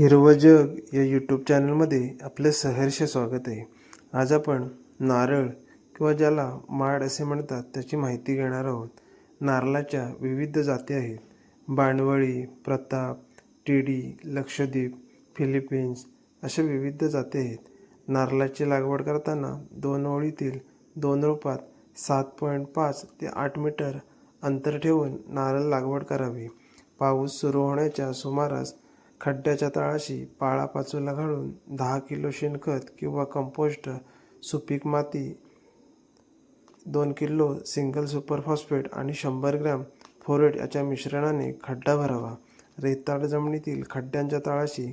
हिरवं जग या यूट्यूब चॅनलमध्ये आपले सहर्ष स्वागत आहे. आज आपण नारळ किंवा ज्याला माड असे म्हणतात त्याची माहिती घेणार आहोत. नारळाच्या विविध जाती आहेत. बाणवळी प्रताप टीडी लक्षद्वीप फिलिपिन्स अशा विविध जाती आहेत. नारळाची लागवड करताना दोन ओळीतील दोन रोपात सात पॉईंट पाच ते आठ मीटर अंतर ठेवून नारळ लागवड करावी. पाऊस सुरू होण्याच्या सुमारास खड्ड्याच्या तळाशी पाळापाचोला घालून दहा किलो शेणखत किंवा कंपोस्ट सुपीक माती दोन किलो सिंगल सुपर फॉस्फेट आणि शंभर ग्रॅम फोरेट याच्या मिश्रणाने खड्डा भरावा. रेताड जमिनीतील खड्ड्यांच्या तळाशी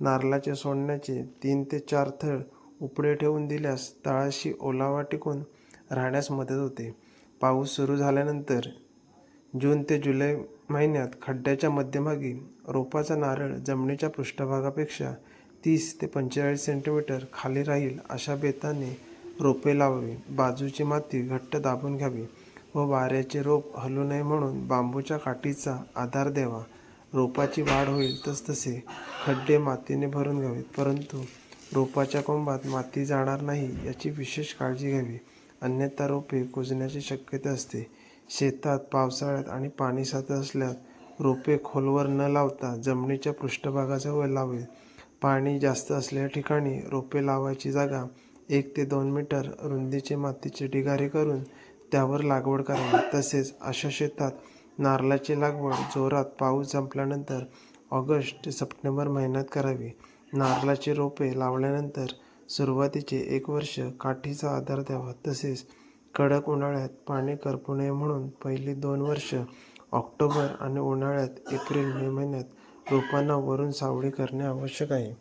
नारळाचे सोडण्याचे तीन ते चार थर उपडे ठेवून दिल्यास तळाशी ओलावा टिकून राहण्यास मदत होते. पाऊस सुरू झाल्यानंतर जून ते जुलै महिन्यात खड्ड्याच्या मध्यभागी रोपाचा नारळ जमिनीच्या पृष्ठभागापेक्षा तीस ते पंचेचाळीस सेंटीमीटर खाली राहील अशा बेताने रोपे लावावी. बाजूची माती घट्ट दाबून घ्यावी व वाऱ्याचे रोप हलू नये म्हणून बांबूच्या काठीचा आधार द्यावा. रोपाची वाढ होईल तसतसे खड्डे मातीने भरून घ्यावेत परंतु रोपाच्या कोंबात माती जाणार नाही याची विशेष काळजी घ्यावी. अन्यथा रोपे कुजण्याची शक्यता असते. शेतात पावसाळ्यात आणि पाणी साचत असल्यास रोपे खोलवर न लावता जमिनीच्या पृष्ठभागाजवळ लावे पाणी जास्त असलेल्या ठिकाणी रोपे लावायची जागा एक ते दोन मीटर रुंदीचे मातीचे ढिगारे करून त्यावर लागवड करावी. तसेच अशा शेतात नारळाची लागवड जोरात पाऊस संपल्यानंतर ऑगस्ट ते सप्टेंबर महिन्यात करावी. नारळाची रोपे लावल्यानंतर सुरुवातीचे एक वर्ष काठीचा आधार द्यावा. तसेच कडक उन्हाळ्यात पाणी करपू नये म्हणून पहिली दोन वर्ष ऑक्टोबर आणि उन्हाळ्यात एप्रिल मे महिन्यात रोपांना वरून सावली करणे आवश्यक आहे.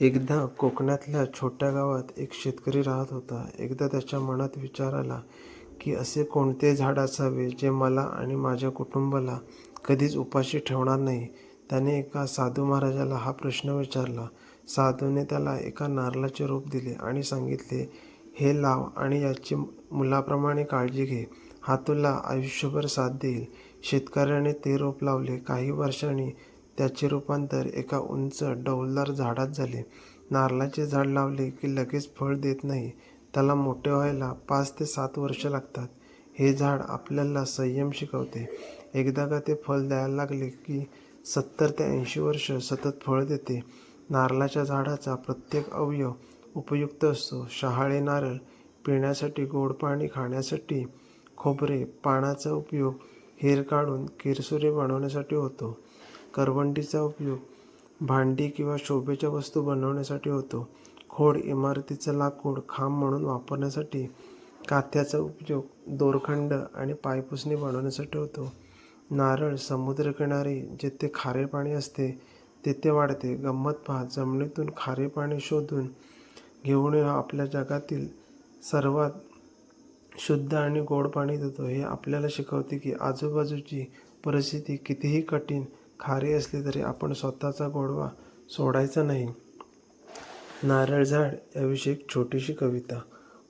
एकदा कोकणातल्या छोट्या गावात एक शेतकरी राहत होता. एकदा त्याच्या मनात विचार आला की असे कोणते झाड असावे जे मला आणि माझ्या कुटुंबाला कधीच उपाशी ठेवणार नाही? त्याने एका साधू महाराजाला हा प्रश्न विचारला. साधूने त्याला एका नारळाचे रोप दिले आणि सांगितले हे लाव आणि याची मुलाप्रमाणे काळजी घे. हा तुला आयुष्यभर साथ देईल. शेतकऱ्याने ते रोप लावले. काही वर्षांनी त्याचे रूपांतर एका उंच डौलदार झाडात झाले. नारळाचे झाड लावले की लगेच फळ देत नाही. त्याला मोठे व्हायला पाच ते सात वर्ष लागतात. हे झाड आपल्याला संयम शिकवते. एकदा का ते फळ द्यायला लागले की सत्तर ते ऐंशी वर्ष सतत फळ देते. नारळाच्या झाडाचा प्रत्येक अवयव उपयुक्त असतो. शहाळे नारळ पिण्यासाठी गोड पाणी खाण्यासाठी खोबरे पानाचा उपयोग हेर काढून किरसुरे बनवण्यासाठी होतो. करवंटीचा उपयोग भांडी किंवा शोभेच्या वस्तू बनवण्यासाठी होतो. खोड इमारतीचं लाकूड खांब म्हणून वापरण्यासाठी काथ्याचा उपयोग दोरखंड आणि पायपुसणी बनवण्यासाठी होतो. नारळ समुद्रकिनारी जिथे खारे पाणी असते तेथे वाढते. गंमत पहा जमिनीतून खारे पाणी शोधून घेऊन हा आपल्या जगातील सर्वात शुद्ध आणि गोड पाणी देतो. हे आपल्याला शिकवते की आजूबाजूची परिस्थिती कितीही कठीण खारी असली तरी आपण स्वतःचा गोडवा सोडायचा नाही. नारळ झाड याविषयी एक छोटीशी कविता.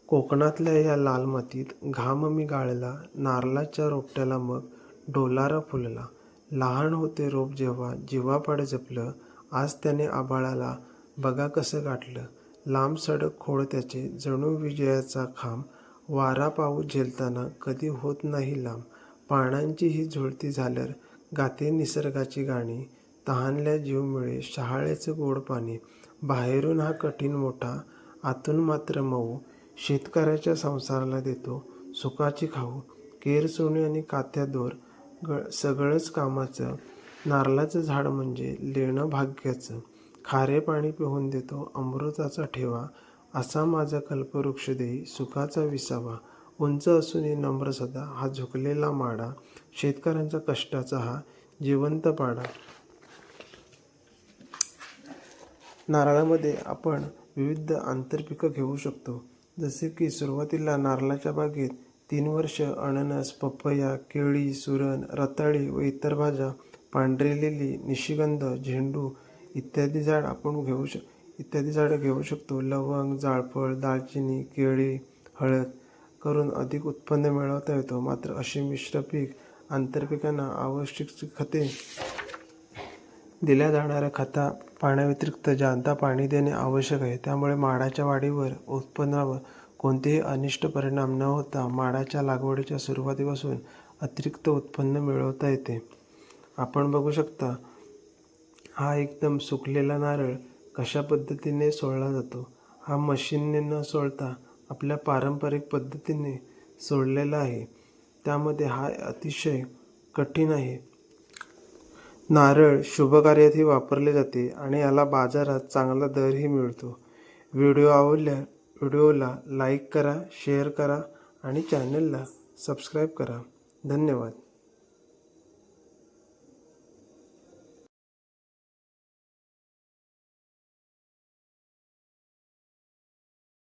कोकणातल्या या लाल मातीत घाम मी गाळला नारळाच्या रोपट्याला मग डोलारा फुलला. लहान होते रोप जेव्हा जीवापाड जपलं आज त्याने आबाळाला बघा कसं गाठलं. लांब सडक खोड त्याचे जणू विजयाचा खांब वारा पाऊस झेलताना कधी होत नाही लांब. पानांची ही झुळती झाल्यावर गाते निसर्गाची गाणी. तहानल्या जीव मिळे शहाळ्याचं गोड पाणी. बाहेरून हा कठीण मोठा आतून मात्र मऊ शेतकऱ्याच्या संसाराला देतो. सुखाची खाऊ. केर सोने आणि कात्या दोर ग सगळंच कामाचं. नारळाचं झाड म्हणजे लेणं भाग्याचं. खारे पाणी पिऊन देतो अमृताचा ठेवा असा माझा कल्पवृक्ष देई सुखाचा विसावा. उंच असूनही नम्र सदा हा झुकलेला माडा शेतकऱ्यांचा कष्टाचा हा जिवंत पाडा. नारळामध्ये आपण विविध आंतरपिकं घेऊ शकतो. जसे की सुरुवातीला नारळाच्या बागेत तीन वर्ष अननस पपया केळी सुरण रताळी व इतर भाज्या पांढरेलेली निशिगंध झेंडू इत्यादी झाड आपण घेऊ शक इत्यादी झाडं घेऊ शकतो. लवंग जाळफळ दालचिनी केळी हळद करून अधिक उत्पन्न मिळवता येतो. मात्र अशी मिश्र पीक आंतरपिकांना आवश्यक खते दिल्या जाणाऱ्या खता पाण्याव्यतिरिक्त जाणता पाणी देणे आवश्यक आहे त्यामुळे माडाच्या वाढीवर उत्पन्नावर कोणतेही अनिष्ट परिणाम न होता माडाच्या लागवडीच्या सुरुवातीपासून अतिरिक्त उत्पन्न मिळवता येते. आपण बघू शकता हा एकदम सुकलेला नारळ कशा पद्धतीने सोडला जातो? हा मशीनने न सोडता आपल्या पारंपरिक पद्धतीने सोडलेला आहे. त्यामध्ये हा अतिशय कठीण आहे. नारळ शुभकार्यातही वापरले जाते आणि याला बाजारात चांगला दरही मिळतो. व्हिडिओ आवडल्या व्हिडिओला लाईक करा शेअर करा आणि चॅनलला सबस्क्राईब करा. धन्यवाद.